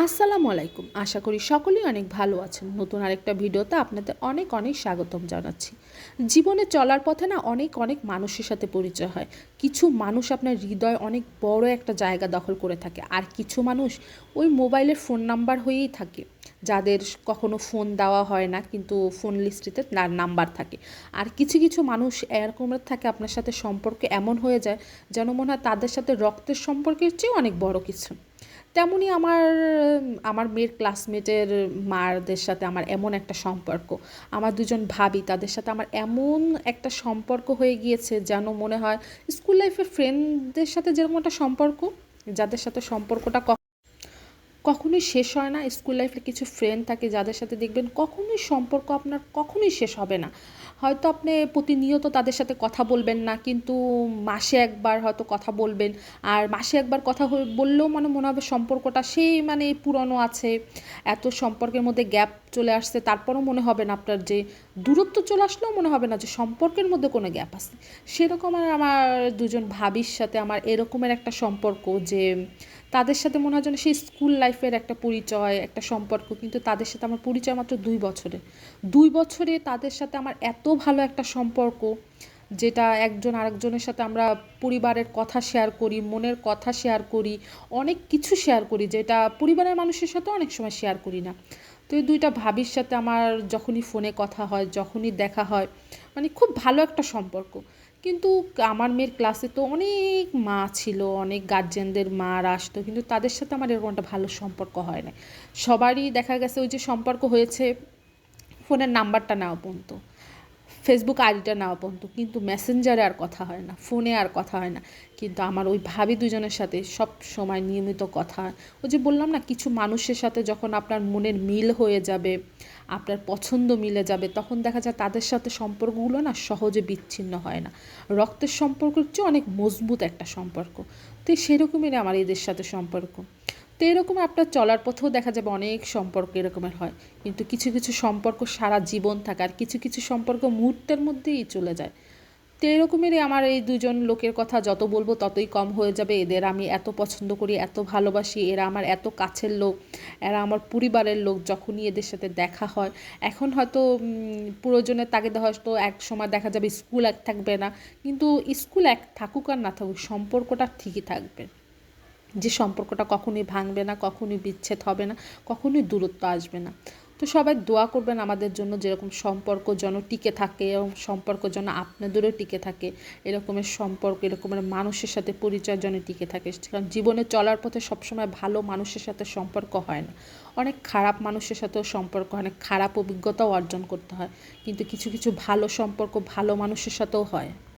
আসসালামু আলাইকুম। আশা করি সকলেই অনেক ভালো আছেন। নতুন আরেকটা ভিডিওতে আপনাদের অনেক অনেক স্বাগতম জানাচ্ছি। জীবনে চলার পথে না অনেক অনেক মানুষের সাথে পরিচয় হয়। কিছু মানুষ আপনার হৃদয় অনেক বড় একটা জায়গা দখল করে থাকে। আর কিছু মানুষ ওই মোবাইলের ফোন নাম্বার হয়েই থাকে। যাদের কখনো ফোন দেওয়া হয় না, কিন্তু ফোন লিস্টিতে তার নাম্বার থাকে। আর কিছু কিছু মানুষ এরকমের থাকে, আপনার সাথে সম্পর্ক এমন হয়ে যায় যেন মনে হয় তাদের সাথে রক্তের সম্পর্কের চেয়েও অনেক বড় কিছু। তেমনই আমার আমার মেয়ের ক্লাসমেটের মারদের সাথে আমার এমন একটা সম্পর্ক। আমার দুজন ভাবি, তাদের সাথে আমার এমন একটা সম্পর্ক হয়ে গিয়েছে যেন মনে হয় স্কুল লাইফের ফ্রেন্ডদের সাথে যেরকম একটা সম্পর্ক, যাদের সাথে সম্পর্কটা কখনোই শেষ হয় না। স্কুল লাইফে কিছু ফ্রেন্ড থাকে যাদের সাথে দেখবেন কখনোই সম্পর্ক আপনার কখনোই শেষ হবে না। হয়তো আপনি প্রতিনিয়ত তাদের সাথে কথা বলবেন না, কিন্তু মাসে একবার হয়তো কথা বলবেন। আর মাসে একবার কথা বললেও মানে মনে হবে সম্পর্কটা সেই মানে পুরনো আছে। এত সম্পর্কের মধ্যে গ্যাপ চলে আসছে, তারপরও মনে হবে না আপনার যে দূরত্ব চলে আসলেও মনে হবে না যে সম্পর্কের মধ্যে কোনো গ্যাপ আছে। সেরকম আর আমার দুজন ভাবির সাথে আমার এরকমের একটা সম্পর্ক যে তাদের সাথে মনে হয় যেন সেই স্কুল লাইফের একটা পরিচয়, একটা সম্পর্ক, কিন্তু তাদের সাথে আমার পরিচয় মাত্র দুই বছরে। দুই বছরে তাদের সাথে আমার এত ভালো একটা সম্পর্ক, যেটা একজন আরেকজনের সাথে আমরা পরিবারের কথা শেয়ার করি, মনের কথা শেয়ার করি, অনেক কিছু শেয়ার করি, যেটা পরিবারের মানুষের সাথে অনেক সময় শেয়ার করি না। তো এই দুইটা ভাবির সাথে আমার যখনই ফোনে কথা হয়, যখনই দেখা হয় মানে খুব ভালো একটা সম্পর্ক। কিন্তু আমার মেয়ের ক্লাসে তো অনেক মা ছিল, অনেক গার্জেনদের মার আসতো, কিন্তু তাদের সাথে আমার এরকম একটা ভালো সম্পর্ক হয় না সবারই দেখা গেছে ওই যে সম্পর্ক হয়েছে ফোনের নাম্বারটা নেওয়া পর্যন্ত। ফেসবুক আইডিটা নেওয়া পর্যন্ত। কিন্তু মেসেঞ্জারে আর কথা হয় না, ফোনে আর কথা হয় না। কিন্তু আমার ওই ভাবি দুজনের সাথে সব সময় নিয়মিত কথা ওই যে বললাম না, কিছু মানুষের সাথে যখন আপনার মনের মিল হয়ে যাবে, আপনার পছন্দ মিলে যাবে, তখন দেখা যায় তাদের সাথে সম্পর্কগুলো না সহজে বিচ্ছিন্ন হয় না। রক্তের সম্পর্কের চেয়ে অনেক মজবুত একটা সম্পর্ক। তো সেরকমই আমার এদের সাথে সম্পর্ক। তো এরকম আপনার চলার পথেও দেখা যাবে অনেক সম্পর্ক এরকমের হয়। কিন্তু কিছু কিছু সম্পর্ক সারা জীবন থাকে আর কিছু কিছু সম্পর্ক মুহূর্তের মধ্যেই চলে যায়। তো এরকমেরই আমার এই দুজন লোকের কথা যত বলব ততই কম হয়ে যাবে। এদের আমি এত পছন্দ করি, এত ভালোবাসি, এরা আমার এত কাছের লোক, এরা আমার পরিবারের লোক যখনই এদের সাথে দেখা হয়। এখন হয়তো প্রয়োজনের তাগিদে হয়তো এক সময় দেখা যাবে স্কুল এক থাকবে না। কিন্তু স্কুল এক থাকুক আর না থাকুক, সম্পর্কটা ঠিকই থাকবে। যে সম্পর্কটা কখনোই ভাঙবে না, কখনোই বিচ্ছেদ হবে না, কখনোই দূরত্ব আসবে না। তো সবাই দোয়া করবেন আমাদের জন্য যেরকম সম্পর্ক যেন টিকে থাকে এবং সম্পর্ক যেন আপনাদেরও টিকে থাকে, এরকমের সম্পর্ক, এরকমের মানুষের সাথে পরিচয় যেন টিকে থাকে। কারণ জীবনে চলার পথে সবসময় ভালো মানুষের সাথে সম্পর্ক হয় না। অনেক খারাপ মানুষের সাথেও সম্পর্ক হয় অনেক খারাপ অভিজ্ঞতাও অর্জন করতে হয়। কিন্তু কিছু কিছু ভালো সম্পর্ক ভালো মানুষের সাথেও হয়।